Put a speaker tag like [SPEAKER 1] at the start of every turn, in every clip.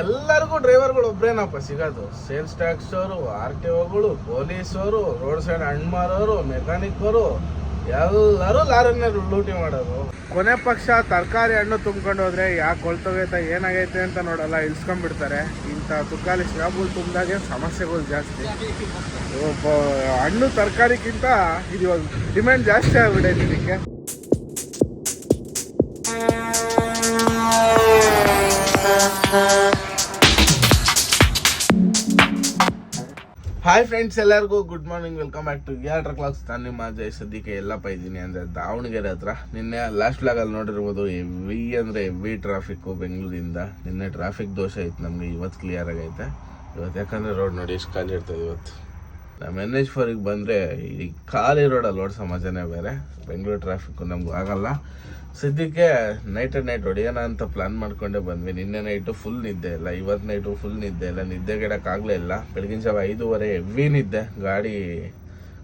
[SPEAKER 1] ಎಲ್ಲರಿಗೂ ಡ್ರೈವರ್ಗಳು ಒಬ್ರೇನಪ್ಪ ಸಿಗೋದು. ಸೇಲ್ಸ್ ಟ್ಯಾಕ್ಸ್ ಅವರು ಆರ್ ಟಿ ಒಗಳು, ಪೊಲೀಸರು, ರೋಡ್ ಸೈಡ್ ಹಣ್ಣು ಮಾರೋರು ಅವರು ಎಲ್ಲರೂ ಲಾರಿನ ಲೂಟಿ ಮಾಡೋದು. ಕೊನೆ ಪಕ್ಷ ತರಕಾರಿ ಹಣ್ಣು ತುಂಬ್ಕೊಂಡು ಹೋದ್ರೆ ಯಾಕೆ ಕೊಳ್ತೋಗೈತೆ, ಏನಾಗೈತೆ ಅಂತ ನೋಡಲ್ಲ, ಇಳಿಸ್ಕೊಂಡ್ಬಿಡ್ತಾರೆ. ಇಂಥ ತುಕ್ಕಾಲಿ ಶಾಬುಲ್ ತುಂಬಿದಾಗೆ ಸಮಸ್ಯೆಗಳು ಜಾಸ್ತಿ. ಹಣ್ಣು ತರಕಾರಿಗಿಂತ ಇದು ಡಿಮ್ಯಾಂಡ್ ಜಾಸ್ತಿ ಆಗ್ಬಿಡೈತೆ ಇದಕ್ಕೆ. ಹಾಯ್ ಫ್ರೆಂಡ್ಸ್ ಎಲ್ಲರಿಗೂ good morning welcome back to ಯಾರ್ ಕ್ಲಾಕ್ಸ್ ನಾನು ನಿಮ್ಮ ಜೈ ಸದ್ಯಕ್ಕೆ ಎಲ್ಲಪ್ಪ ಇದ್ದೀನಿ ಅಂದರೆ ದಾವಣಗೆರೆ ಹತ್ರ. ನಿನ್ನೆ ಲಾಸ್ಟ್ ಬ್ಲಾಗಲ್ಲಿ ನೋಡಿರ್ಬೋದು ಹೆವಿ ಅಂದರೆ ಹೆವಿ ಟ್ರಾಫಿಕ್ಕು ಬೆಂಗಳೂರಿಂದ. ನಿನ್ನೆ ಟ್ರಾಫಿಕ್ ದೋಷ ಇತ್ತು ನಮಗೆ, ಇವತ್ತು ಕ್ಲಿಯರ್ ಆಗೈತೆ. ಇವತ್ತು ಯಾಕಂದರೆ ರೋಡ್ ನೋಡಿ ಎಷ್ಟು ಖಾಲಿ ಇರ್ತದೆ ಇವತ್ತು. ನಮ್ಮ ಎನ್ ಎಚ್ ಫೋರಿಗೆ ಬಂದರೆ ಈ ಖಾಲಿ ರೋಡಲ್ಲಿ ಓಡಿಸೋ ಮಜಾನೇ ಬೇರೆ. ಬೆಂಗಳೂರು ಟ್ರಾಫಿಕ್ಕು ನಮಗೂ ಆಗಲ್ಲ. ಸದ್ಯಕ್ಕೆ ನೈಟ್ ಆ್ಯಂಡ್ ನೈಟ್ ಹೊಡೆಯೋಣ ಅಂತ ಪ್ಲಾನ್ ಮಾಡ್ಕೊಂಡೆ ಬಂದ್ವಿ. ನಿನ್ನೆ ನೈಟು ಫುಲ್ ನಿದ್ದೆ ಇಲ್ಲ. ಇವತ್ತು ನೈಟು ಫುಲ್ ನಿದ್ದೆ ಇಲ್ಲ. ನಿದ್ದೆಗೆಡಕ್ಕಾಗಲೇ ಇಲ್ಲ. ಬೆಳಗಿನ ಜಾವ ಐದೂವರೆ ಹೆವಿ ನಿದ್ದೆ. ಗಾಡಿ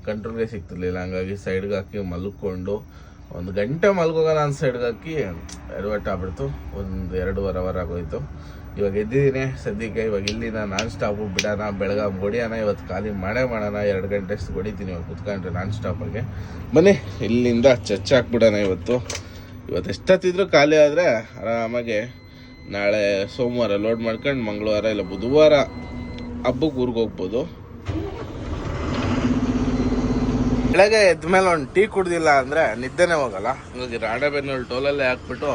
[SPEAKER 1] ಕಂಟ್ರೋಲ್ಗೆ ಸಿಗ್ತಿರ್ಲಿಲ್ಲ. ಹಂಗಾಗಿ ಸೈಡ್ಗೆ ಹಾಕಿ ಮಲ್ಕೊಂಡು ಒಂದು ಗಂಟೆ ಮಲ್ಕೋಗೋಣ ಅಂತ ಸೈಡ್ಗೆ ಹಾಕಿ ಎಡವಟ್ಟಾಗ್ಬಿಡ್ತು ಒಂದು ಎರಡೂವರೆ ಅವರ್ ಆಗೋಯ್ತು. ಇವಾಗ ಎದ್ದಿದ್ದೀನಿ. ಸದ್ಯಕ್ಕೆ ಇವಾಗ ಇಲ್ಲಿನ ನಾನ್ ಸ್ಟಾಪು ಬಿಡೋಣ ಬೆಳಗ್ಗೆ ಹೊಡಿಯೋಣ, ಇವತ್ತು ಖಾಲಿ ಮಾಡೇ ಮಾಡೋಣ, ಎರಡು ಗಂಟೆ ಅಷ್ಟು ಹೊಡಿತೀನಿ ಇವಾಗ ಕುತ್ಕೊಂಡ್ರೆ ನಾನ್ ಸ್ಟಾಪಾಗೆ ಬನ್ನಿ, ಇಲ್ಲಿಂದ ಚರ್ಚ್ ಹಾಕ್ಬಿಡೋಣ ಇವತ್ತು. ಇವತ್ತು ಎಷ್ಟೊತ್ತಿದ್ರು ಖಾಲಿ ಆದರೆ ಆರಾಮಾಗಿ ನಾಳೆ ಸೋಮವಾರ ಲೋಡ್ ಮಾಡ್ಕೊಂಡು ಮಂಗಳವಾರ ಇಲ್ಲ ಬುಧವಾರ ಹಬ್ಬಕ್ಕೆ ಊರಿಗೆ ಹೋಗ್ಬೋದು. ಬೆಳಗ್ಗೆ ಎದ್ದ ಮೇಲೆ ಒಂದು ಟೀ ಕುಡ್ದಿಲ್ಲ ಅಂದರೆ ನಿದ್ದೆನೇ ಹೋಗಲ್ಲ. ಹಂಗಾಗಿ ರಾಣೆಬೆನ್ನೂರು ಟೋಲಲ್ಲೇ ಹಾಕ್ಬಿಟ್ಟು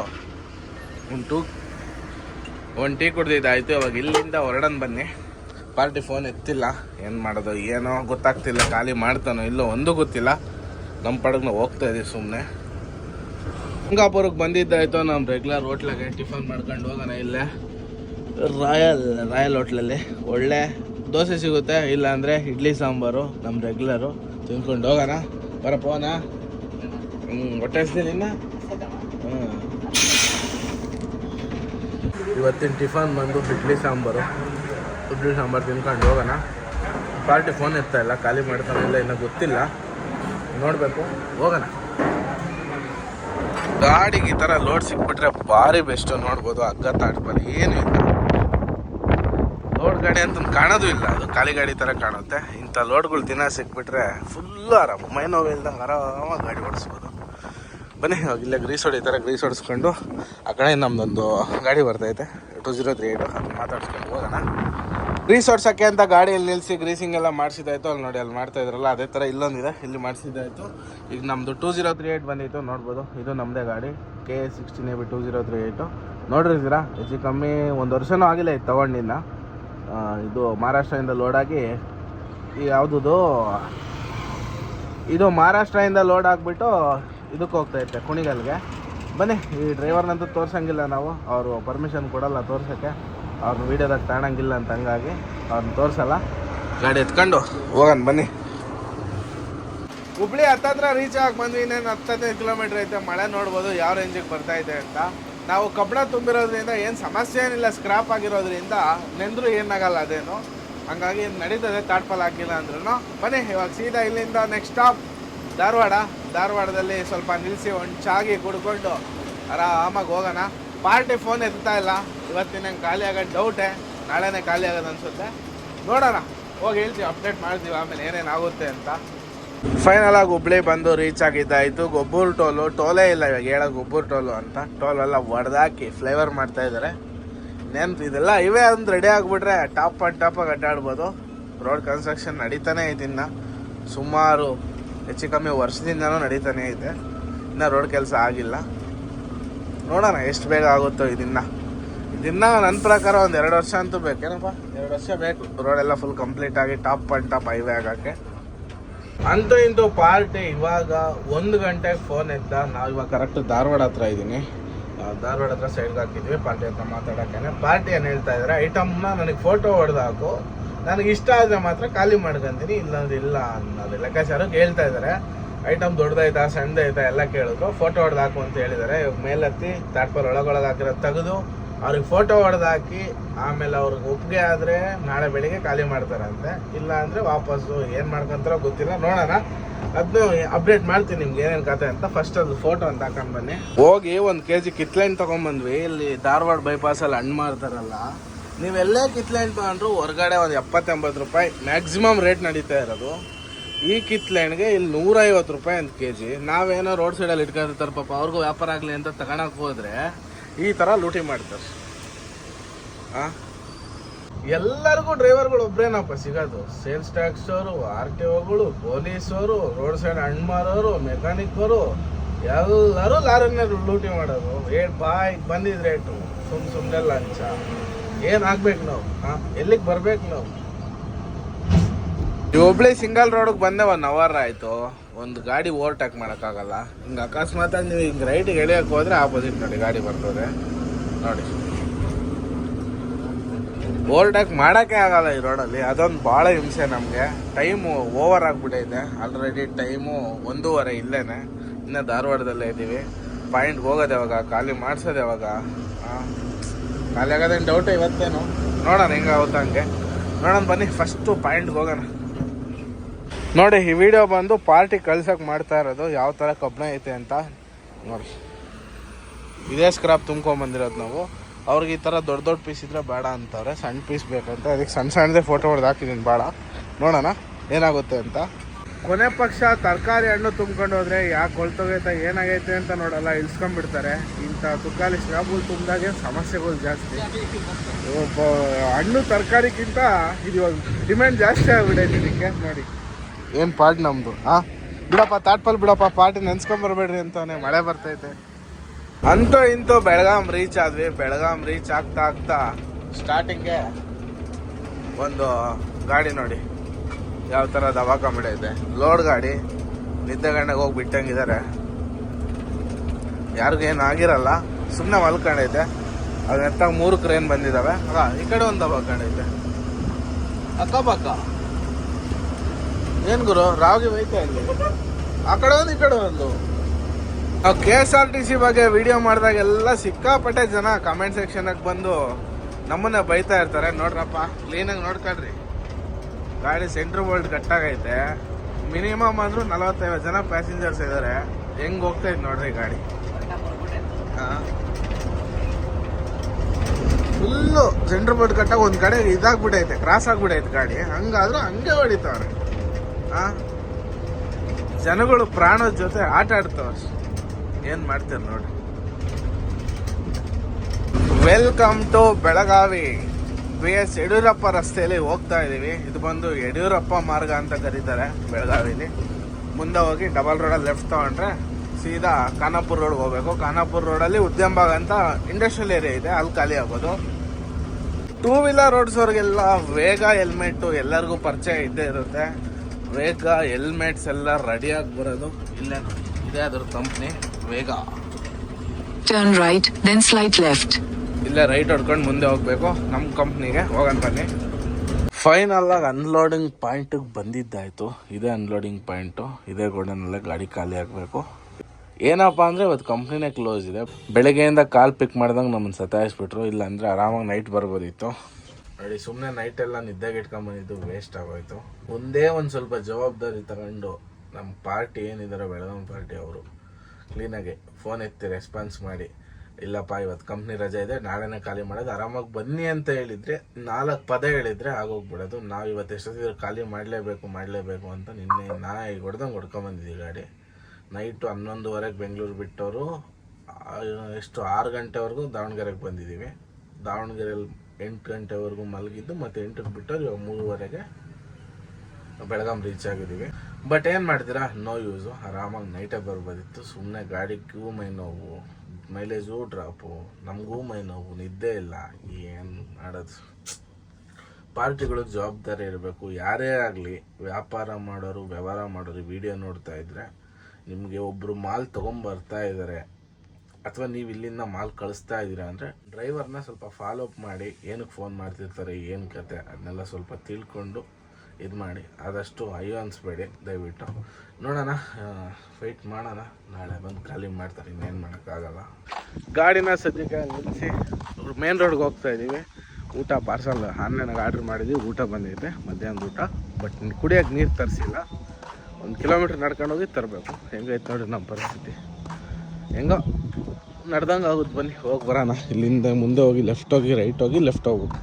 [SPEAKER 1] ಒಂದು ಟೂ ಒಂದು ಟೀ ಕುಡ್ದಿದ್ದಾಯ್ತು, ಇವಾಗ ಇಲ್ಲಿಂದ ಹೊರಡನ್ ಬನ್ನಿ. ಪಾರ್ಟಿ ಫೋನ್ ಎತ್ತಿಲ್ಲ. ಏನು ಮಾಡೋದು, ಏನೋ ಗೊತ್ತಾಗ್ತಿಲ್ಲ, ಖಾಲಿ ಮಾಡ್ತಾನೋ ಇಲ್ಲೋ ಒಂದು ಗೊತ್ತಿಲ್ಲ. ನಮ್ಮ ಪಡಗ್ ನಾವು ಹೋಗ್ತಾ ಇದೀವಿ ಸುಮ್ಮನೆ ಗಂಗಾಪುರಕ್ಕೆ ಬಂದಿದ್ದಾಯ್ತು ನಮ್ಮ ರೆಗ್ಯುಲರ್ ಹೋಟ್ಲಾಗೆ, ಟಿಫನ್ ಮಾಡ್ಕೊಂಡು ಹೋಗೋಣ ಇಲ್ಲೇ. ರಾಯಲ್ ರಾಯಲ್ ಹೋಟ್ಲಲ್ಲಿ. ಒಳ್ಳೆ ದೋಸೆ ಸಿಗುತ್ತೆ ಇಲ್ಲ ಅಂದರೆ ಇಡ್ಲಿ ಸಾಂಬಾರು ನಮ್ಮ ರೆಗ್ಯುಲರು ತಿನ್ಕೊಂಡು ಹೋಗೋಣ. ಬರಪ್ಪ, ಹೋಗೋಣ. ಹ್ಞೂ ಹೊಟ್ಟೆ ಹ್ಞೂ ಇವತ್ತಿನ ಟಿಫನ್ ಬಂದು ಇಡ್ಲಿ ಸಾಂಬಾರು. ಇಡ್ಲಿ ಸಾಂಬಾರು ತಿನ್ಕೊಂಡು ಹೋಗೋಣ. ಪಾರ್ಟಿ ಫೋನ್ ಎತ್ತಾ ಇಲ್ಲ, ಖಾಲಿ ಮಾಡ್ತಾನೆ ಇಲ್ಲ, ಇನ್ನೂ ಗೊತ್ತಿಲ್ಲ. ನೋಡಬೇಕು, ಹೋಗೋಣ. ಗಾಡಿಗೆ ಈ ಥರ ಲೋಡ್ ಸಿಕ್ಬಿಟ್ರೆ ಭಾರಿ ಬೆಸ್ಟು ನೋಡ್ಬೋದು, ಹಗ್ಗ ತಾಟ್ಬಾರಿ ಏನು ಇಲ್ಲ. ಲೋಡ್ ಗಾಡಿ ಅಂತ ಕಾಣೋದು ಇಲ್ಲ, ಅದು ಖಾಲಿ ಗಾಡಿ ಥರ ಕಾಣುತ್ತೆ. ಇಂಥ ಲೋಡ್ಗಳು ದಿನ ಸಿಕ್ಬಿಟ್ರೆ ಫುಲ್ಲು ಆರಾಮ. ಮೈ ನೋವು ಇಲ್ದಂಗೆ ಆರಾಮಾಗಿ ಗಾಡಿ ಓಡಿಸ್ಬೋದು. ಬನ್ನಿ ಇವಾಗ ಇಲ್ಲೇ ಗ್ರೀಸ್ ಹೊಡಿತಾರೆ ಗ್ರೀಸ್ ಹೊಡಿಸ್ಕೊಂಡು ಆ ಕಡೆ ನಮ್ದೊಂದು ಗಾಡಿ ಬರ್ತೈತೆ ಟು ಜೀರೋ ತ್ರೀ ಏಟು ಅದು ಮಾತಾಡ್ಸ್ಕೊಂಡು ಹೋಗೋಣ. ಗ್ರೀಸ್ ಹೊಡ್ಸೋಕ್ಕೆ ಅಂತ ಗಾಡಿಯಲ್ಲಿ ನಿಲ್ಲಿಸಿ ಗ್ರೀಸಿಂಗ್ ಎಲ್ಲ ಮಾಡಿಸಿದಾಯ್ತು, ಅಲ್ಲಿ ನೋಡಿ, ಅಲ್ಲಿ ಮಾಡ್ತಾ ಇದ್ರಲ್ಲ, ಅದೇ ಥರ ಇಲ್ಲೊಂದಿದೆ, ಇಲ್ಲಿ ಮಾಡಿಸಿದ್ದಾಯ್ತು ಈಗ ನಮ್ಮದು ಟೂ ಜೀರೋ ತ್ರೀ ಏಯ್ಟ್ ಬಂದಿತ್ತು, ನೋಡ್ಬೋದು, ಇದು ನಮ್ಮದೇ ಗಾಡಿ K sixteen A B two zero three eight ನೋಡಿರ್ತೀರಾ ಹೆಚ್ಚು ಕಮ್ಮಿ ಒಂದು ವರ್ಷನೂ ಆಗಿಲ್ಲ ಇದು ತೊಗೊಂಡಿನ ಇದು ಮಹಾರಾಷ್ಟ್ರದಿಂದ ಲೋಡಾಗಿ ಈ ಯಾವುದದು, ಇದು ಮಹಾರಾಷ್ಟ್ರದಿಂದ ಲೋಡ್ ಆಗಿಬಿಟ್ಟು ಇದಕ್ಕೆ ಹೋಗ್ತಾ ಇದ್ದೆ ಕುಣಿಗಲ್ಗೆ. ಬನ್ನಿ, ಈ ಡ್ರೈವರ್ನಂತೂ ತೋರ್ಸಂಗಿಲ್ಲ ನಾವು. ಅವರು ಪರ್ಮಿಷನ್ ಕೊಡಲ್ಲ ತೋರ್ಸೋಕ್ಕೆ. ಅವ್ರನ್ನ ವೀಡಿಯೋದಾಗ ಕಾಣಂಗಿಲ್ಲ ಅಂತ ಹಂಗಾಗಿ ಅವ್ರನ್ನ ತೋರಿಸಲ್ಲ. ಗಾಡಿ ಎತ್ಕೊಂಡು ಹೋಗೋಣ, ಬನ್ನಿ. ಹುಬ್ಳಿ ಹತ್ತತ್ರ ರೀಚ್ ಆಗಿ ಬಂದ್ವಿ, ಇನ್ನೇನು ಹತ್ತೈದು ಕಿಲೋಮೀಟ್ರ್ ಐತೆ. ಮಳೆ ನೋಡ್ಬೋದು, ಯಾವ ರೇಂಜಿಗೆ ಬರ್ತಾ ಇದೆ ಅಂತ. ನಾವು ಕಬ್ಬಣ ತುಂಬಿರೋದ್ರಿಂದ ಏನು ಸಮಸ್ಯೆ ಏನಿಲ್ಲ ಸ್ಕ್ರಾಪ್ ಆಗಿರೋದ್ರಿಂದ ನೆಂದರೂ ಏನಾಗಲ್ಲ ಅದೇನು. ಹಂಗಾಗಿ ನಡೀತದೆ ತಾಟ್ಪಲ್ ಹಾಕಿಲ್ಲ ಅಂದ್ರೂ ಬನ್ನಿ, ಇವಾಗ ಸೀದಾ ಇಲ್ಲಿಂದ ನೆಕ್ಸ್ಟ್ ಸ್ಟಾಪ್ ಧಾರವಾಡ. ಧಾರವಾಡದಲ್ಲಿ ಸ್ವಲ್ಪ ನಿಲ್ಲಿಸಿ ಒಂದು ಚಾಗಿ ಕುಡ್ಕೊಂಡು ಆರಾಮಾಗಿ ಹೋಗೋಣ. ಪಾರ್ಟಿ ಫೋನ್ ಎತ್ತಾ ಇಲ್ಲ. ಇವತ್ತಿನ ಖಾಲಿ ಆಗೋದು ಡೌಟೇ ನಾಳೆನೇ ಖಾಲಿ ಆಗೋದು ಅನಿಸುತ್ತೆ. ನೋಡೋಣ. ಹೋಗಿ ಹೇಳ್ತೀವಿ ಅಪ್ಡೇಟ್ ಮಾಡ್ತೀವಿ. ಆಮೇಲೆ ಏನೇನು ಆಗುತ್ತೆ ಅಂತ. ಫೈನಲ್ ಆಗಿ ಹುಬ್ಳಿ ಬಂದು ರೀಚ್ ಆಗಿದ್ದಾಯಿತು. ಗೊಬ್ಬೂರು ಟೋಲು ಟೋಲೇ ಇಲ್ಲ ಇವಾಗ. ಹೇಳೋ ಗೊಬ್ಬೂರು ಟೋಲು ಅಂತ. ಟೋಲ್ ಎಲ್ಲ ಒಡೆದಾಕಿ ಫ್ಲೇವರ್ ಮಾಡ್ತಾ ಇದ್ದಾರೆ ನೆನ್ಪು ಇದೆಲ್ಲ ಇವೇ ಅಂದ್ರೆ ರೆಡಿ ಆಗಿಬಿಟ್ರೆ ಟಾಪ್ ಆ್ಯಂಡ್ ಟಾಪಾಗಿ ಅಡ್ಡಾಡ್ಬೋದು. ರೋಡ್ ಕನ್ಸ್ಟ್ರಕ್ಷನ್ ನಡೀತಾನೆ ಐತೆ ಸುಮಾರು ಹೆಚ್ಚು ಕಮ್ಮಿ ವರ್ಷದಿಂದನೂ ನಡೀತಾನೆ ಇದೆ. ಇನ್ನೂ ರೋಡ್ ಕೆಲಸ ಆಗಿಲ್ಲ. ನೋಡೋಣ ಎಷ್ಟು ಬೇಗ ಆಗುತ್ತೋ ಇದನ್ನು ಇದನ್ನ ನನ್ನ ಪ್ರಕಾರ ಒಂದು ಎರಡು ವರ್ಷ ಅಂತೂ ಬೇಕೇನಪ್ಪ ಎರಡು ವರ್ಷ ಬೇಕು. ರೋಡ್ ಎಲ್ಲ ಫುಲ್ ಕಂಪ್ಲೀಟ್ ಆಗಿ ಟಾಪ್ ಆ್ಯಂಡ್ ಟಾಪ್ ಹೈವೇ ಆಗೋಕ್ಕೆ. ಅಂತೂ ಇಂತೂ ಪಾರ್ಟಿ ಇವಾಗ ಒಂದು ಗಂಟೆಗೆ ಫೋನ್ ಎತ್ತ ನಾವು ಇವಾಗ ಕರೆಕ್ಟ್ ಧಾರವಾಡ ಹತ್ರ ಇದ್ದೀನಿ. ಧಾರವಾಡ ಹತ್ರ ಸೈಡ್ಗೆ ಹಾಕಿದ್ವಿ. ಪಾರ್ಟಿ ಹತ್ರ ಮಾತಾಡೋಕೆ ಪಾರ್ಟಿ ಏನು ಹೇಳ್ತಾ ಇದ್ದಾರೆ ಐಟಮ್ನ ನನಗೆ ಫೋಟೋ ಹೊಡೆದು ನನಗೆ ಇಷ್ಟ ಆದರೆ ಮಾತ್ರ ಖಾಲಿ ಮಾಡ್ಕೊಂತೀನಿ, ಇಲ್ಲಾಂದ್ರೆ ಇಲ್ಲ ಅನ್ನೋದು ಲೆಕ್ಕಾಚಾರಕ್ಕೆ ಹೇಳ್ತಾ ಇದ್ದಾರೆ. ಐಟಮ್ ದೊಡ್ಡದೈತಾ ಸಣ್ಣದೈತಾ ಎಲ್ಲ ಕೇಳಿದ್ರು. ಫೋಟೋ ಹೊಡೆದು ಹಾಕು ಅಂತ ಹೇಳಿದ್ದಾರೆ. ಮೇಲೆತ್ತಿ, ತಾಟ್ಪಲ್ ಒಳಗೊಳಗೆ ಹಾಕಿರೋ ತೆಗೆದು ಅವ್ರಿಗೆ ಫೋಟೋ ಹೊಡೆದು ಹಾಕಿ ಆಮೇಲೆ ಅವ್ರಿಗೆ ಒಪ್ಪಿಗೆ ಆದರೆ ನಾಳೆ ಬೆಳಿಗ್ಗೆ ಖಾಲಿ ಮಾಡ್ತಾರಂತೆ. ಇಲ್ಲ ಅಂದರೆ ವಾಪಸ್ಸು ಏನು ಮಾಡ್ಕೊಂತಾರೋ ಗೊತ್ತಿಲ್ಲ. ನೋಡೋಣ. ಅದನ್ನು ಅಪ್ಡೇಟ್ ಮಾಡ್ತೀನಿ ನಿಮ್ಗೆ ಏನೇನು ಕತೆ ಅಂತ. ಫಸ್ಟ್ ಅದು ಫೋಟೋ ಅಂತ ಹಾಕೊಂಡು ಬನ್ನಿ. ಹೋಗಿ ಒಂದು ಕೆ ಜಿ ಕಿತ್ಲೈನ್ ತೊಗೊಂಬಂದ್ವಿ. ಇಲ್ಲಿ ಧಾರವಾಡ ಬೈಪಾಸಲ್ಲಿ ಹಣ್ಣು ಮಾರ್ತಾರಲ್ಲ. ನೀವೆಲ್ಲೇ ಕಿತ್ಲೆಹಣ್ಣು ತಗೊಂಡ್ರು ಹೊರಗಡೆ ಒಂದು ಎಪ್ಪತ್ತೆಂಬತ್ತು ರೂಪಾಯಿ ಮ್ಯಾಕ್ಸಿಮಮ್ ರೇಟ್ ನಡೀತಾ ಇರೋದು. ಈ ಕಿತ್ಲೆಹಣ್ಣಿಗೆ ಇಲ್ಲಿ ನೂರೈವತ್ತು ರೂಪಾಯಿ ಒಂದು ಕೆ ಜಿ ನಾವೇನೋ ರೋಡ್ ಸೈಡಲ್ಲಿ ಇಟ್ಕೊಂಡಿರ್ತಾರೆ ಪಾಪ, ಅವ್ರಿಗೂ ವ್ಯಾಪಾರ ಆಗಲಿ ಅಂತ ತಗೊಳಕ್ ಹೋದರೆ ಈ ಥರ ಲೂಟಿ ಮಾಡ್ತಾರೆ. ಹಾಂ ಎಲ್ಲರಿಗೂ ಡ್ರೈವರ್ಗಳು ಒಬ್ರೇನಪ್ಪ ಸಿಗೋದು. ಸೇಲ್ಸ್ ಟ್ಯಾಕ್ಸ್ ಅವರು ಆರ್ ಟಿ ಒಗಳು ಪೊಲೀಸವರು ರೋಡ್ ಸೈಡ್ ಹಣ್ಣು ಮಾರೋರು ಮೆಕ್ಯಾನಿಕ್ವರು ಎಲ್ಲರೂ ಲಾರಿನ ಲೂಟಿ ಮಾಡೋದು. ಏಟ್ ಬಾಯ್ ಬಂದಿದ್ರೆ ರೇಟು ಸುಮ್ ಸುಮ್ಮನೆ ಲಂಚ ಏನ್ ಆಗ್ಬೇಕು ನಾವು ಎಲ್ಲಿಗೆ ಬರ್ಬೇಕು ನಾವು? ಒಬ್ಳೆ ಸಿಂಗಲ್ ರೋಡ್ಗೆ ಬಂದೆ ಒನ್ ಅವರ್ ಆಯ್ತು. ಒಂದು ಗಾಡಿ ಓವರ್ಟೇಕ್ ಮಾಡೋಕ್ಕಾಗಲ್ಲ. ಹಿಂಗೆ ಅಕಸ್ಮಾತ್ ನೀವು ಹಿಂಗೆ ರೈಟಿಗೆ ಎಳಿಯೋಕೆ ಹೋದ್ರೆ ಆಪೋಸಿಟ್ ನೋಡಿ ಗಾಡಿ ಬರ್ತದೆ. ನೋಡಿ. ಓವರ್ಟೇಕ್ ಮಾಡೋಕ್ಕೆ ಆಗಲ್ಲ ಈ ರೋಡಲ್ಲಿ ಅದೊಂದು ಭಾಳ ಹಿಂಸೆ ನಮಗೆ. ಟೈಮು ಓವರ್ ಆಗಿಬಿಟ್ಟೈತೆ ಆಲ್ರೆಡಿ ಟೈಮು ಒಂದೂವರೆ ಇಲ್ಲೇನೆ. ಇನ್ನು ಧಾರವಾಡದಲ್ಲೇ ಇದ್ದೀವಿ ಪಾಯಿಂಟ್ಗೆ ಹೋಗೋದು ಯಾವಾಗ? ಖಾಲಿ ಮಾಡಿಸೋದು ಯಾವಾಗ? ಖಾಲಿ ಆಗೋದೇನು ಡೌಟ್ ಇವತ್ತೇನು? ನೋಡೋಣ ಹೆಂಗಾಗುತ್ತೆ ಹಂಗೆ. ನೋಡೋಣ ಬನ್ನಿ ಫಸ್ಟು ಪಾಯಿಂಟ್ಗೆ ಹೋಗೋಣ. ನೋಡಿ, ಈ ವಿಡಿಯೋ ಬಂದು ಪಾರ್ಟಿ ಕಳ್ಸೋಕೆ ಮಾಡ್ತಾ ಇರೋದು ಯಾವ ಥರ ಕಬ್ಬಣ ಐತೆ ಅಂತ ನೋಡಿ ಇದೇ ಸ್ಕ್ರಾಪ್ ತುಂಬ್ಕೊಂಬಂದಿರೋದು ನಾವು. ಅವ್ರಿಗೆ ಈ ಥರ ದೊಡ್ಡ ದೊಡ್ಡ ಪೀಸ್ ಇದ್ರೆ ಬೇಡ ಅಂತವ್ರೆ. ಸಣ್ಣ ಪೀಸ್ ಬೇಕಂತ. ಅದಕ್ಕೆ ಸಣ್ಣ ಸಣ್ಣದೇ ಫೋಟೋ ಹೊಡೆದು ಹಾಕಿದ್ದೀನಿ ಬೇಡ ನೋಡೋಣ, ಏನಾಗುತ್ತೆ ಅಂತ. ಕೊನೆ ಪಕ್ಷ ತರಕಾರಿ ಹಣ್ಣು ತುಂಬ್ಕೊಂಡು ಹೋದ್ರೆ ಯಾಕೆ ಕೊಳ್ತೋಗೈತೆ ಏನಾಗೈತೆ ಅಂತ ನೋಡಲ್ಲ, ಇಳಿಸ್ಕೊಂಡ್ಬಿಡ್ತಾರೆ. ಇಂಥ ತುಕ್ಕಾಲಿ ಸ್ಕ್ರಾಪ್ಗಳು ತುಂಬಿದಾಗೆ ಸಮಸ್ಯೆಗಳು ಜಾಸ್ತಿ. ಒಬ್ಬ ಹಣ್ಣು ತರಕಾರಿಗಿಂತ ಇದು ಡಿಮ್ಯಾಂಡ್ ಜಾಸ್ತಿ ಆಗ್ಬಿಡೈತೆ ಇದಕ್ಕೆ, ನೋಡಿ. ಏನು ಪಾಟ್ ನಮ್ಮದು ಹಾಂ ಬಿಡಪ್ಪ, ತಾಟ್ಪಲ್ ಬಿಡಪ್ಪ, ಪಾರ್ಟಿ ನೆನ್ಸ್ಕೊಂಬರ್ಬೇಡ್ರಿ ಅಂತಾನೆ ಮಳೆ ಬರ್ತೈತೆ. ಅಂತೂ ಇಂತೂ ಬೆಳಗಾಂ ರೀಚ್ ಆದ್ವಿ. ಬೆಳಗಾಂ ರೀಚ್ ಆಗ್ತಾ ಆಗ್ತಾ ಸ್ಟಾರ್ಟಿಂಗ್ಗೆ ಒಂದು ಗಾಡಿ ನೋಡಿ. ಯಾವ ಥರ ಇದೆ. ಲೋಡ್ ಗಾಡಿ ನಿದ್ದೆಗಣ್ಣಗೆ ಹೋಗಿ ಬಿಟ್ಟಂಗಿದ್ದಾರೆ ಯಾರಿಗೇನು ಆಗಿರಲ್ಲ ಸುಮ್ಮನೆ ಮಲ್ಕೊಂಡೈತೆ ಅದು ಎತ್ತಾಗ ಮೂರು ಕ್ರೇನ್ ಬಂದಿದ್ದಾವೆ ಅಲ್ಲ, ಈ ಕಡೆ ಒಂದು ದವಾಕೊಂಡೈತೆ ಅಕ್ಕಪಕ್ಕ. ಏನು ಗುರು ರಾವ್ಗೆ ಹೋಯ್ತಾ ಇಲ್ಲಿ ಆ ಕಡೆ ಒಂದು, ಈ ಕಡೆ ಒಂದು. ನಾವು K S R T C ಬಗ್ಗೆ ವಿಡಿಯೋ ಮಾಡಿದಾಗ ಎಲ್ಲ ಸಿಕ್ಕಾಪಟ್ಟೆ ಜನ ಕಮೆಂಟ್ ಸೆಕ್ಷನ್ಗೆ ಬಂದು ನಮ್ಮನ್ನ ಬೈತಾ ಇರ್ತಾರೆ. ನೋಡ್ರಪ್ಪ ಕ್ಲೀನಾಗಿ ನೋಡ್ಕೊಳ್ರಿ. ಗಾಡಿ ಸೆಂಟ್ರ್ ಬೋಲ್ಟ್ ಕಟ್ಟಾಗೈತೆ ಮಿನಿಮಮ್ ಅಂದ್ರೂ ನಲವತ್ತೈವತ್ತು ಜನ ಪ್ಯಾಸೆಂಜರ್ಸ್ ಇದ್ದಾರೆ ಹೆಂಗ್ ಹೋಗ್ತಾ ಇದ್ ನೋಡ್ರಿ ಗಾಡಿ? ಫುಲ್ಲು ಸೆಂಟ್ರ್ ಬೋಲ್ಟ್ ಕಟ್ಟಾಗ ಒಂದು ಕಡೆ ಇದಾಗ್ಬಿಟ್ಟೈತೆ ಕ್ರಾಸ್ ಆಗ್ಬಿಟ್ಟೈತೆ ಗಾಡಿ. ಹಂಗಾದ್ರೂ ಹಂಗೆ ಹೊಡಿತಾವ್ರೆ. ಹಾಂ. ಜನಗಳು ಪ್ರಾಣದ ಜೊತೆ ಆಟ ಏನು ಏನ್ ಮಾಡ್ತೀರ ನೋಡಿ welcome to Belagavi. B S Yediyurappa ರಸ್ತೆಯಲ್ಲಿ ಹೋಗ್ತಾ ಇದ್ದೀವಿ. ಇದು ಬಂದು ಯಡಿಯೂರಪ್ಪ ಮಾರ್ಗ ಅಂತ ಕರೀತಾರೆ ಬೆಳಗಾವಿಲಿ. ಮುಂದೆ ಹೋಗಿ ಡಬಲ್ ರೋಡಲ್ಲಿ ಲೆಫ್ಟ್ ತಗೊಂಡ್ರೆ ಸೀದಾ ಖಾನಾಪುರ ರೋಡ್ ಹೋಗ್ಬೇಕು. ಖಾನಾಪುರ ರೋಡಲ್ಲಿ ಉದ್ಯಮಬಾಗ್ ಅಂತ ಇಂಡಸ್ಟ್ರಿಯಲ್ ಏರಿಯಾ ಇದೆ. ಅಲ್ಲಿ ಖಾಲಿ ಆಗೋದು. ಟೂ ವೀಲರ್ ರೋಡ್ಸವ್ರಿಗೆಲ್ಲ ವೇಗ ಹೆಲ್ಮೆಟ್ಟು ಎಲ್ಲರಿಗೂ ಪರಿಚಯ ಇದ್ದೇ ಇರುತ್ತೆ. ವೇಗ ಹೆಲ್ಮೆಟ್ಸ್ ಎಲ್ಲ ರೆಡಿಯಾಗಿ ಬರೋದು. ಇಲ್ಲೇ ಇದೇ ಅದ್ರ ಕಂಪ್ನಿ ವೇಗ.
[SPEAKER 2] Turn right then slight left.
[SPEAKER 1] ಇಲ್ಲೇ ರೈಟ್ ಹೊಡ್ಕೊಂಡು ಮುಂದೆ ಹೋಗ್ಬೇಕು ನಮ್ಮ ಕಂಪ್ನಿಗೆ. ಹೋಗೋಣ ಬನ್ನಿ. ಫೈನಲ್ ಆಗಿ ಅನ್ಲೋಡಿಂಗ್ ಪಾಯಿಂಟಿಗೆ ಬಂದಿದ್ದಾಯ್ತು. ಇದೇ ಅನ್ಲೋಡಿಂಗ್ ಪಾಯಿಂಟು ಇದೇ ಗೋಡನಲ್ಲೇ ಗಾಡಿ ಖಾಲಿ ಆಗಬೇಕು. ಏನಪ್ಪ ಅಂದರೆ ಇವತ್ತು ಕಂಪ್ನಿನೇ ಕ್ಲೋಸ್ ಇದೆ. ಬೆಳಗ್ಗೆಯಿಂದ ಕಾಲ್ ಪಿಕ್ ಮಾಡ್ದಂಗೆ ನಮ್ಮನ್ನು ಸತಾಯಿಸ್ಬಿಟ್ರು. ಇಲ್ಲ ಅಂದರೆ ಆರಾಮಾಗಿ ನೈಟ್ ಬರ್ಬೋದಿತ್ತು. ನೋಡಿ ಸುಮ್ಮನೆ ನೈಟ್ ಎಲ್ಲ ನಿದ್ದೆಗೆ ಇಟ್ಕೊಂಬಂದಿದ್ದು ವೇಸ್ಟ್ ಆಗೋಯ್ತು. ಒಂದೇ ಒಂದು ಸ್ವಲ್ಪ ಜವಾಬ್ದಾರಿ ತಗೊಂಡು ನಮ್ಮ ಪಾರ್ಟಿ ಏನಿದ್ದಾರೆ ಬೆಳಗಾಂ ಪಾರ್ಟಿ ಅವರು ಕ್ಲೀನಾಗಿ ಫೋನ್ ಎತ್ತಿ ರೆಸ್ಪಾನ್ಸ್ ಮಾಡಿ. ಇಲ್ಲಪ್ಪ ಇವತ್ತು ಕಂಪ್ನಿ ರಜೆ ಇದೆ, ನಾಳೆನೇ ಖಾಲಿ ಮಾಡೋದು. ಆರಾಮಾಗಿ ಬನ್ನಿ ಅಂತ ಹೇಳಿದ್ರೆ, ನಾಲ್ಕು ಪದ ಹೇಳಿದ್ರೆ ಆಗೋಗ್ಬಿಡೋದು. ನಾವು ಇವತ್ತು ಎಷ್ಟೊತ್ತಿಗೆ ಖಾಲಿ ಮಾಡಲೇಬೇಕು ಮಾಡಲೇಬೇಕು ಅಂತ ನಿನ್ನೆ ನಾನೇ ಹೊಡೆದಂಗೆ ಹೊಡ್ಕೊಂಬಂದಿದ್ದೀವಿ ಗಾಡಿ. ನೈಟು ಹನ್ನೊಂದುವರೆಗೆ ಬೆಂಗಳೂರು ಬಿಟ್ಟವರು ಎಷ್ಟು ಆರು ಗಂಟೆವರೆಗೂ ದಾವಣಗೆರೆಗೆ ಬಂದಿದ್ದೀವಿ ದಾವಣಗೆರೆಯಲ್ಲಿ ಎಂಟು ಗಂಟೆವರೆಗೂ ಮಲಗಿದ್ದು, ಮತ್ತು ಎಂಟಕ್ಕೆ ಬಿಟ್ಟವ್ರು ಇವಾಗ ಮೂರುವರೆಗೆ ಬೆಳಗಾಂ ರೀಚ್ ಆಗಿದ್ದೀವಿ ಬಟ್ ಏನು ಮಾಡ್ತೀರಾ? ನೋ ಯೂಸು ಆರಾಮಾಗಿ ನೈಟೇ ಬರ್ಬೋದಿತ್ತು. ಸುಮ್ಮನೆ ಗಾಡಿ ಕ್ಯೂ ಮೈ ನೋವು. ಮೈಲೇಜು ಡ್ರಾಪು, ನಮಗೂ ಮೈ ನೋವು, ನಿದ್ದೆ ಇಲ್ಲ, ಏನು ಮಾಡೋದು? ಪಾರ್ಟಿಗಳು ಜವಾಬ್ದಾರಿ ಇರಬೇಕು. ಯಾರೇ ಆಗಲಿ, ವ್ಯಾಪಾರ ಮಾಡೋರು, ವ್ಯವಹಾರ ಮಾಡೋರು, ವಿಡಿಯೋ ನೋಡ್ತಾ ಇದ್ದರೆ ನಿಮಗೆ ಒಬ್ಬರು ಮಾಲ್ ತೊಗೊಂಬರ್ತಾ ಇದ್ದಾರೆ ಅಥವಾ ನೀವು ಇಲ್ಲಿಂದ ಮಾಲ್ ಕಳಿಸ್ತಾ ಇದ್ದೀರಾ ಅಂದರೆ, ಡ್ರೈವರ್ನ ಸ್ವಲ್ಪ ಫಾಲೋ ಅಪ್ ಮಾಡಿ, ಏನಕ್ಕೆ ಫೋನ್ ಮಾಡ್ತಿರ್ತಾರೆ, ಏನು ಕತೆ ಅದನ್ನೆಲ್ಲ ಸ್ವಲ್ಪ ತಿಳ್ಕೊಂಡು ಇದು ಮಾಡಿ, ಆದಷ್ಟು ಅಯ್ಯೋ ಅನಿಸ್ಬೇಡಿ ದಯವಿಟ್ಟು. ನೋಡೋಣ ವೆಯ್ಟ್ ಮಾಡೋಣ. ನಾಳೆ ಬಂದು ಖಾಲಿ ಮಾಡ್ತಾರೆ, ಇನ್ನೇನು ಮಾಡೋಕ್ಕಾಗಲ್ಲ. ಗಾಡಿನ ಸದ್ಯಕ್ಕೆ ನಿಲ್ಲಿಸಿ ಮೇನ್ ರೋಡ್ಗೆ ಹೋಗ್ತಾ ಇದ್ದೀವಿ. ಊಟ ಪಾರ್ಸಲ್ ಆನ್ಲೈನಾಗ ಆರ್ಡ್ರ್ ಮಾಡಿದ್ವಿ ಊಟ ಬಂದಿದೆ, ಮಧ್ಯಾಹ್ನದ ಊಟ. ಬಟ್ ಕುಡಿಯೋಕ್ಕೆ ನೀರು ತರಿಸಿಲ್ಲ. ಒಂದು ಕಿಲೋಮೀಟ್ರ್ ನಡ್ಕೊಂಡು ಹೋಗಿ ತರಬೇಕು. ಹೆಂಗೈತೆ ನೋಡಿ ನಮ್ಮ ಪರಿಸ್ಥಿತಿ. ಹೆಂಗೋ, ನಡ್ದಂಗೆ ಆಗುತ್ತೆ ಬನ್ನಿ, ಹೋಗಿ ಬರೋಣ. ಇಲ್ಲಿಂದ ಮುಂದೆ ಹೋಗಿ ಲೆಫ್ಟ್ ಹೋಗಿ ರೈಟ್ ಹೋಗಿ ಲೆಫ್ಟ್ ಹೋಗ್ಬೇಕು.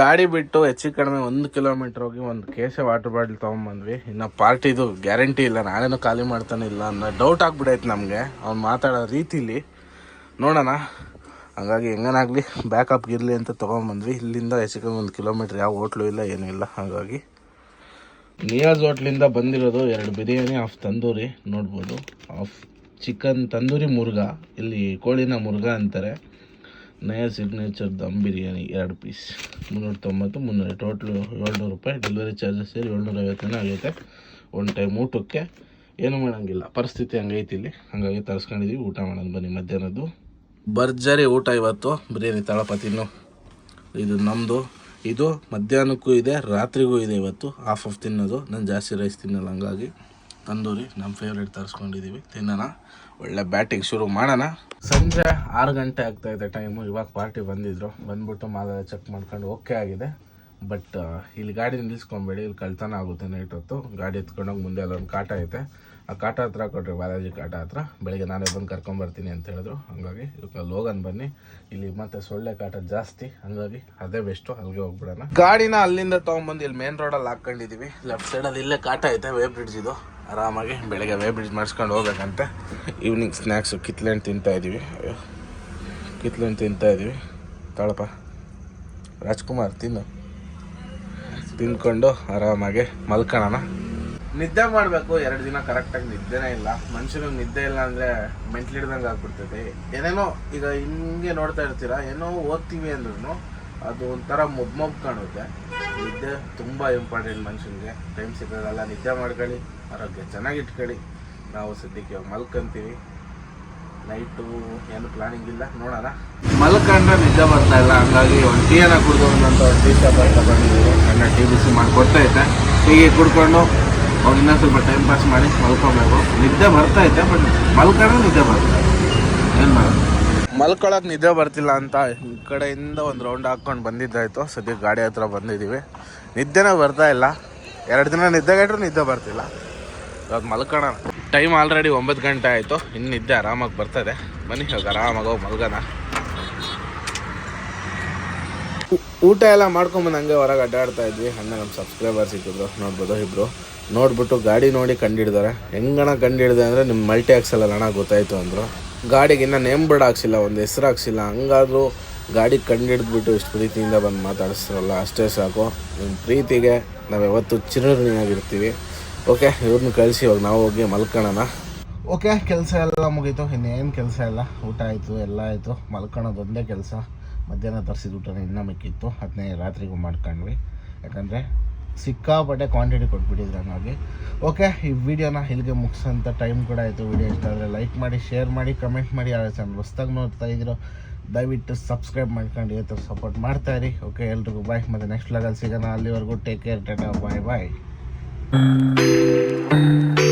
[SPEAKER 1] ಗಾಡಿ ಬಿಟ್ಟು ಹೆಚ್ಚು ಕಡಿಮೆ ಒಂದು ಕಿಲೋಮೀಟರ್ ಹೋಗಿ ಒಂದು ಕೇಶ ವಾಟರ್ ಬಾಟಲ್ ತೊಗೊಂಬಂದ್ವಿ ಇನ್ನು ಪಾರ್ಟಿದು ಗ್ಯಾರಂಟಿ ಇಲ್ಲ, ನಾನೇನು ಖಾಲಿ ಮಾಡ್ತಾನೆ ಇಲ್ಲ ಅನ್ನೋ ಡೌಟ್ ಆಗ್ಬಿಡೈತೆ ನಮಗೆ. ಅವ್ನು ಮಾತಾಡೋ ರೀತಿಲಿ. ನೋಡೋಣ. ಹಾಗಾಗಿ ಹೆಂಗನಾಗಲಿ ಬ್ಯಾಕಪ್ ಇರಲಿ ಅಂತ ತೊಗೊಂಬಂದ್ವಿ ಇಲ್ಲಿಂದ ಹೆಚ್ಚು ಕಡಿಮೆ ಒಂದು ಕಿಲೋಮೀಟ್ರ್ ಯಾವ ಹೋಟ್ಲು ಇಲ್ಲ, ಏನೂ ಇಲ್ಲ. ಹಾಗಾಗಿ ನಿಯಾಜ್ ಹೋಟ್ಲಿಂದ ಬಂದಿರೋದು ಎರಡು ಬಿರಿಯಾನಿ ಆಫ್ ತಂದೂರಿ. ನೋಡ್ಬೋದು. ಆಫ್ ಚಿಕನ್ ತಂದೂರಿ ಮುರ್ಗ ಇಲ್ಲಿ ಕೋಳಿನ ಮುರ್ಗ ಅಂತಾರೆ. ನಯ ಸಿಗ್ನೇಚರ್ ದಮ್ ಬಿರಿಯಾನಿ ಎರಡು ಪೀಸ್. ಮುನ್ನೂರ ತೊಂಬತ್ತು ಮುನ್ನೂರು ಟೋಟ್ಲು ಏಳ್ನೂರು ರೂಪಾಯಿ. ಡೆಲಿವರಿ ಚಾರ್ಜಸ್ ಸೇರಿ ಏಳ್ನೂರ ಐವತ್ತನೇ ಆಗೈತೆ. ಒನ್ ಟೈಮ್ ಊಟಕ್ಕೆ. ಏನೂ ಮಾಡೋಂಗಿಲ್ಲ. ಪರಿಸ್ಥಿತಿ ಹಂಗೈತಿ ಇಲ್ಲಿ. ಹಾಗಾಗಿ ತರಿಸ್ಕೊಂಡಿದ್ದೀವಿ ಊಟ ಮಾಡೋಣ ಬನ್ನಿ ಮಧ್ಯಾಹ್ನದ್ದು. ಭರ್ಜರಿ ಊಟ ಇವತ್ತು. ಬಿರಿಯಾನಿ ತಳಪ ತಿನ್ನು ಇದು ನಮ್ಮದು ಇದು ಮಧ್ಯಾಹ್ನಕ್ಕೂ ಇದೆ, ರಾತ್ರಿಗೂ ಇದೆ ಇವತ್ತು. ಹಾಫ್ ಆಫ್ ತಿನ್ನೋದು. ನಾನು ಜಾಸ್ತಿ ರೈಸ್ ತಿನ್ನಲ್ಲ ಹಂಗಾಗಿ. ತಂದೂರಿ ನಮ್ಮ ಫೇವ್ರೇಟ್ ತರಿಸ್ಕೊಂಡಿದ್ದೀವಿ ತಿನ್ನೋಣ. ಒಳ್ಳೆ ಬ್ಯಾಟಿಂಗ್ ಶುರು ಮಾಡೋಣ. ಸಂಜೆ ಆರು ಗಂಟೆ ಆಗ್ತಾ ಇದೆ ಟೈಮು ಇವಾಗ ಪಾರ್ಟಿ ಬಂದಿದ್ರು. ಬಂದ್ಬಿಟ್ಟು ಮಾಲೆಲ್ಲ ಚೆಕ್ ಮಾಡ್ಕೊಂಡು ಓಕೆ ಆಗಿದೆ. ಬಟ್ ಇಲ್ಲಿ ಗಾಡಿ ನಿಲ್ಲಿಸ್ಕೊಬೇಡಿ. ಇಲ್ಲಿ ಕಳ್ತನ ಆಗುತ್ತೆ ನೈಟ್ ಹೊತ್ತು. ಗಾಡಿ ಎತ್ಕೊಂಡೋಗಿ ಮುಂದೆ ಅಲ್ಲೊಂದು ಕಾಟ ಐತೆ. ಆ ಕಾಟ ಹತ್ರ ಕೊಟ್ಟರೆ ಬಾಲಾಜಿ ಕಾಟ ಹತ್ರ. ಬೆಳಗ್ಗೆ ನಾನೇ ಬಂದು ಕರ್ಕೊಂಬರ್ತೀನಿ ಅಂತ ಹೇಳಿದ್ರು. ಹಂಗಾಗಿ ಇವಾಗ ಲೋಗನ್ ಬನ್ನಿ. ಇಲ್ಲಿ ಮತ್ತೆ ಸೊಳ್ಳೆ ಕಾಟ ಜಾಸ್ತಿ. ಹಂಗಾಗಿ ಅದೇ ಬೆಸ್ಟು ಅಲ್ಲಿಗೆ ಹೋಗ್ಬಿಡೋಣ. ಗಾಡಿನ ಅಲ್ಲಿಂದ ತೊಗೊಂಬಂದು ಇಲ್ಲಿ ಮೇನ್ ರೋಡಲ್ಲಿ ಹಾಕೊಂಡಿದ್ದೀವಿ ಲೆಫ್ಟ್ ಸೈಡಲ್ಲಿ ಇಲ್ಲೇ ಕಾಟ ಐತೆ ವೇ ಬ್ರಿಡ್ಜ್ ಇದು. ಆರಾಮಾಗಿ ಬೆಳಗ್ಗೆ ವೇ ಬ್ರಿಡ್ಜ್ ಮಾಡಿಸ್ಕೊಂಡು ಹೋಗ್ಬೇಕಂತೆ. ಈವ್ನಿಂಗ್ ಸ್ನ್ಯಾಕ್ಸು ಕಿತ್ಲೆಹಣ್ಣು ತಿಂತಾ ಇದ್ದೀವಿ ಕಿತ್ಲೆಹಣ್ಣು ತಿಂತಾ ಇದ್ದೀವಿ ತಾಳಪ್ಪ. ರಾಜ್ಕುಮಾರ್ ತಿನ್ನು. ತಿಂದ್ಕೊಂಡು ಆರಾಮಾಗಿ ಮಲ್ಕೋಣ ನಿದ್ದೆ ಮಾಡಬೇಕು. ಎರಡು ದಿನ ಕರೆಕ್ಟಾಗಿ ನಿದ್ದೆನೇ ಇಲ್ಲ. ಮನುಷ್ಯನಿಗೆ ನಿದ್ದೆ ಇಲ್ಲ ಅಂದರೆ ಮೆಂಟ್ಲಿಡ್ದಂಗೆ ಆಗ್ಬಿಡ್ತೈತೆ. ಏನೇನೋ ಈಗ ಹಿಂಗೆ ನೋಡ್ತಾ ಇರ್ತೀರಾ? ಏನೋ ಓದ್ತೀವಿ ಅಂದ್ರೂ ಅದು ಒಂಥರ ಮೊಬ್ ಕಾಣುತ್ತೆ. ನಿದ್ದೆ ತುಂಬ ಇಂಪಾರ್ಟೆಂಟ್ ಮನುಷ್ಯನಿಗೆ. ಟೈಮ್ ಸಿಗೋದಲ್ಲ, ನಿದ್ದೆ ಮಾಡ್ಕೊಳ್ಳಿ. ಆರೋಗ್ಯ ಚೆನ್ನಾಗಿ ಇಟ್ಕೊಳ್ಳಿ ನಾವು ಸದ್ಯಕ್ಕೆ ಮಲ್ಕೊಂತೀವಿ. ನೈಟು ಏನು ಪ್ಲಾನಿಂಗ್ ಇಲ್ಲ ನೋಡೋಣ. ಮಲ್ಕಂಡ್ರೆ ನಿದ್ದೆ ಬರ್ತಾ ಇಲ್ಲ ಹಂಗಾಗಿ ಒಂದು ಟೀ ಕುಡಿದು ಒಂದಂತ ಒಂದು ಟೀ ಶಾಪ್ ಅಂತ ಬಂದಿದ್ದೀವಿ ನನ್ನ ಟೀ ಬಿಸಿ ಮಾಡಿ ಕೊಡ್ತೈತೆ ಹೀಗೆ ಕುಡ್ಕೊಂಡು ಅವ್ರು ಇನ್ನೊಂದು ಸ್ವಲ್ಪ ಟೈಮ್ ಪಾಸ್ ಮಾಡಿ ಮಲ್ಕೊಬೇಕು. ನಿದ್ದೆ ಬರ್ತಾ ಐತೆ ಬಟ್ ಮಲ್ಕೊಂಡ್ರೆ ನಿದ್ದೆ ಬರ್ತಾ ಏನು ಮಾಡೋದು? ಮಲ್ಕೊಳಕ್ಕೆ ನಿದ್ದೆ ಬರ್ತಿಲ್ಲ ಅಂತ ಈ ಕಡೆಯಿಂದ ಒಂದು ರೌಂಡ್ ಹಾಕ್ಕೊಂಡು ಬಂದಿದ್ದಾಯಿತು. ಸದ್ಯಕ್ಕೆ ಗಾಡಿ ಹತ್ರ ಬಂದಿದ್ದೀವಿ. ನಿದ್ದೆನೇ ಬರ್ತಾ ಇಲ್ಲ. ಎರಡು ದಿನ ನಿದ್ದೆಗಟ್ರು ನಿದ್ದೆ ಬರ್ತಿಲ್ಲ. ಇವಾಗ ಮಲ್ಕೋಣ ಟೈಮ್ ಆಲ್ರೆಡಿ ಒಂಬತ್ತು ಗಂಟೆ ಆಯಿತು. ಇನ್ನು ನಿದ್ದೆ ಆರಾಮಾಗಿ ಬರ್ತದೆ. ಬನ್ನಿ, ಇವಾಗ ಆರಾಮಾಗಿ ಹೋಗಿ ಮಲ್ಗೋಣ. ಊಟ ಎಲ್ಲ ಮಾಡ್ಕೊಂಬಂದು ಹಂಗೆ ಹೊರಗೆ ಅಡ್ಡಾಡ್ತಾ ಇದ್ವಿ. ಹಂಗೆ ನಮ್ಮ ಸಬ್ಸ್ಕ್ರೈಬರ್ ಸಿಕ್ಕಿದ್ರು ನೋಡ್ಬೋದು ಇಬ್ಬರು ನೋಡ್ಬಿಟ್ಟು ಗಾಡಿ ನೋಡಿ ಕಂಡಿಡ್ದಾರೆ. ಹೆಂಗಣ ಕಂಡಿಡ್ದೆ ಅಂದರೆ ನಿಮ್ಮ ಮಲ್ಟಿ ಆಕ್ಸಲ್ ಅಣ್ಣ ಗೊತ್ತಾಯಿತು ಅಂದರು. ಗಾಡಿಗೆ ಇನ್ನೂ ನೇಮ್ ಬೋರ್ಡ್ ಹಾಕ್ಸಿಲ್ಲ, ಒಂದು ಹೆಸ್ರು ಹಾಕ್ಸಿಲ್ಲ. ಹಂಗಾದರೂ ಗಾಡಿ ಕಂಡಿಡ್ದ್ಬಿಟ್ಟು ಇಷ್ಟು ಪ್ರೀತಿಯಿಂದ ಬಂದು ಮಾತಾಡಿಸ್ತಾರಲ್ಲ ಅಷ್ಟೇ ಸಾಕು. ನಿಮ್ಮ ಪ್ರೀತಿಗೆ ನಾವು ಯಾವತ್ತೂ ಚಿರಋಣಿಯಾಗಿರ್ತೀವಿ. ಓಕೆ ಇವ್ರನ್ನ ಕಳಿಸಿ, ಇವಾಗ ನಾವು ಹೋಗಿ ಮಲ್ಕೊಳ್ಳೋಣ ಓಕೆ, ಕೆಲಸ ಎಲ್ಲ ಮುಗೀತು. ಇನ್ನೇನು ಕೆಲಸ ಇಲ್ಲ. ಊಟ ಆಯಿತು, ಎಲ್ಲ ಆಯಿತು. ಮಲ್ಕೊಳ್ಳೋದು ಒಂದೇ ಕೆಲಸ. ಮಧ್ಯಾಹ್ನ ತರಿಸಿದ ಊಟ ಇನ್ನೂ ಮಿಕ್ಕಿತ್ತು. ಅದನ್ನೇ ರಾತ್ರಿಗೂ ಮಾಡ್ಕೊಂಡ್ವಿ. ಯಾಕಂದರೆ ಸಿಕ್ಕಾಪಟ್ಟೆ ಕ್ವಾಂಟಿಟಿ ಕೊಟ್ಬಿಟ್ಟಿದ್ರು ಹಂಗಾಗಿ. ಓಕೆ, ಈ ವಿಡಿಯೋನ ಇಲ್ಲಿಗೆ ಮುಗಿಸೋಂಥ ಟೈಮ್ ಕೂಡ ಆಯಿತು. ವಿಡಿಯೋ ಇಷ್ಟ ಆದರೆ ಲೈಕ್ ಮಾಡಿ ಶೇರ್ ಮಾಡಿ ಕಮೆಂಟ್ ಮಾಡಿ. ಯಾರು ಚಾನಲ್ ಹೊಸ್ದಾಗಿ ನೋಡ್ತಾ ಇದ್ದೀರೋ ದಯವಿಟ್ಟು ಸಬ್ಸ್ಕ್ರೈಬ್ ಮಾಡ್ಕೊಂಡು ಇವತ್ತು ಸಪೋರ್ಟ್ ಮಾಡ್ತಾ ಇರಿ. ಓಕೆ, ಎಲ್ರಿಗೂ ಬಾಯ್ ಮತ್ತು ನೆಕ್ಸ್ಟ್ ಲಾಗಲ್ಲಿ ಸಿಗೋಣ. ಅಲ್ಲಿವರೆಗೂ take care tata bye bye 嗯。嗯